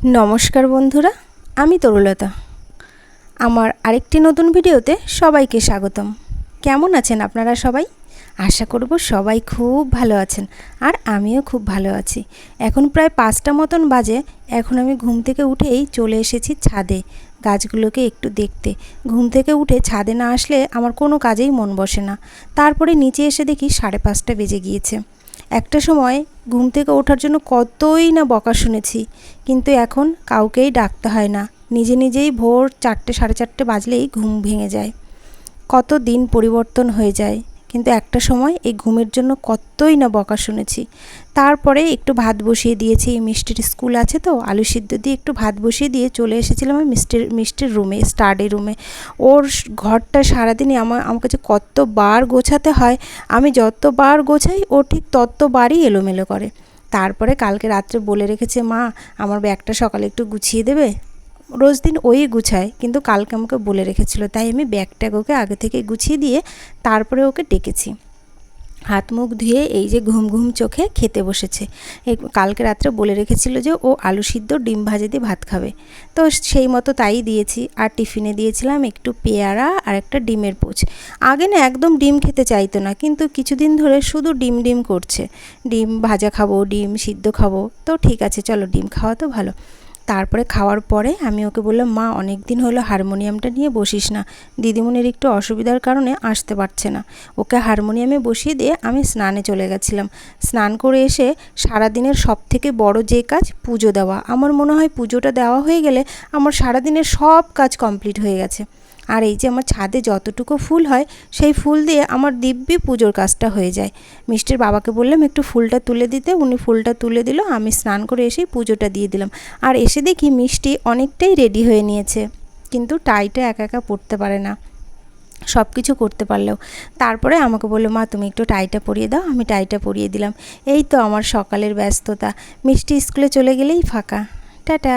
নমস্কার বন্ধুরা, আমি তরুলতা। আমার আরেকটি নতুন ভিডিওতে সবাইকে স্বাগতম। কেমন আছেন আপনারা সবাই? আশা করব সবাই খুব ভালো আছেন, আর আমিও খুব ভালো আছি। এখন প্রায় পাঁচটা মতন বাজে, এখন আমি ঘুম থেকে উঠেই চলে এসেছি ছাদে, গাছগুলোকে একটু দেখতে। ঘুম থেকে উঠে ছাদে না আসলে আমার কোনো কাজেই মন বসে না। তারপরে নিচে এসে দেখি সাড়ে পাঁচটা বেজে গিয়েছে। একটা সময় ঘুম থেকে ওঠার জন্য কতই না বকা শুনেছি, কিন্তু এখন কাউকেই ডাকতে হয় না। নিজে নিজেই ভোর চারটে, সাড়ে চারটে বাজলেই ঘুম ভেঙে যায়। কত দিন পরিবর্তন হয়ে যায়। কিন্তু একটা সময় এই ঘুমের জন্য কতই না বকা শুনেছি। তারপরে একটু ভাত বসিয়ে দিয়েছি, এই মিষ্টির স্কুল আছে তো, আলু সিদ্ধ দিয়ে একটু ভাত বসিয়ে দিয়ে চলে এসেছিলাম আমি মিষ্টির মিষ্টির রুমে স্টাডি রুমে ওর ঘরটা সারাদিনই আমার আমার কাছে কতবার গোছাতে হয়, আমি যতবার গোছাই, ও ঠিক ততবারই এলোমেলো করে। তারপরে কালকে রাত্রে বলে রেখেছে, মা, আমার ব্যাগটা সকালে একটু গুছিয়ে দেবে? রোজ দিন ওই গুছায়, কিন্তু কালকে আমাকে বলে রেখেছিল, তাই আমি ব্যাগট্যাগ ওকে আগে থেকে গুছিয়ে দিয়ে তারপরে ওকে ডেকেছি। হাত মুখ ধুয়ে এই যে ঘুম ঘুম চোখে খেতে বসেছে। কালকে রাত্রে বলে রেখেছিল যে ও আলু সিদ্ধ ডিম ভাজে দিয়ে ভাত খাবে। তো সেই মতো তাই দিয়েছি, আর টিফিনে দিয়েছিলাম একটু পেয়ারা আর একটা ডিমের পোচ। আগে না একদম ডিম খেতে চাইতো না, কিন্তু কিছুদিন ধরে শুধু ডিম ডিম করছে। ডিম ভাজা খাব, ডিম সিদ্ধ খাব, তো ঠিক আছে, চলো ডিম খাওয়া তো ভালো। তারপরে খাওয়ার পরে আমি ওকে বললাম, মা অনেক দিন হলো হারমোনিয়ামটা নিয়ে বসিস না। দিদিমণির একটু অসুবিধার কারণে আসতে পারছে না। ওকে হারমোনিয়ামে বসিয়ে দিয়ে আমি স্নানে চলে গেছিলাম। স্নান করে এসে সারাদিনের সব থেকে বড় যে কাজ, পুজো দেওয়া। আমার মনে হয় পুজোটা দেওয়া হয়ে গেলে আমার সারাদিনের সব কাজ কমপ্লিট হয়ে গেছে। আর এই যে আমার ছাদে যতটুকু ফুল হয়, সেই ফুল দিয়ে আমার দিব্যি পুজোর কাজটা হয়ে যায়। মিষ্টির বাবাকে বললাম, একটু ফুলটা তুলে দিতে। উনি ফুলটা তুলে দিল, আমি স্নান করে এসেই পুজোটা দিয়ে দিলাম। আর এসে দেখি মিষ্টি অনেকটাই রেডি হয়ে নিয়েছে, কিন্তু টাইটা একা একা পড়তে পারে না। সব কিছু করতে পারলেও। তারপরে আমাকে বলল, মা, তুমি একটু টাইটা পরিয়ে দাও। আমি টাইটা পরিয়ে দিলাম। এই তো আমার সকালের ব্যস্ততা। মিষ্টি স্কুলে চলে গেলেই ফাঁকা। টাটা।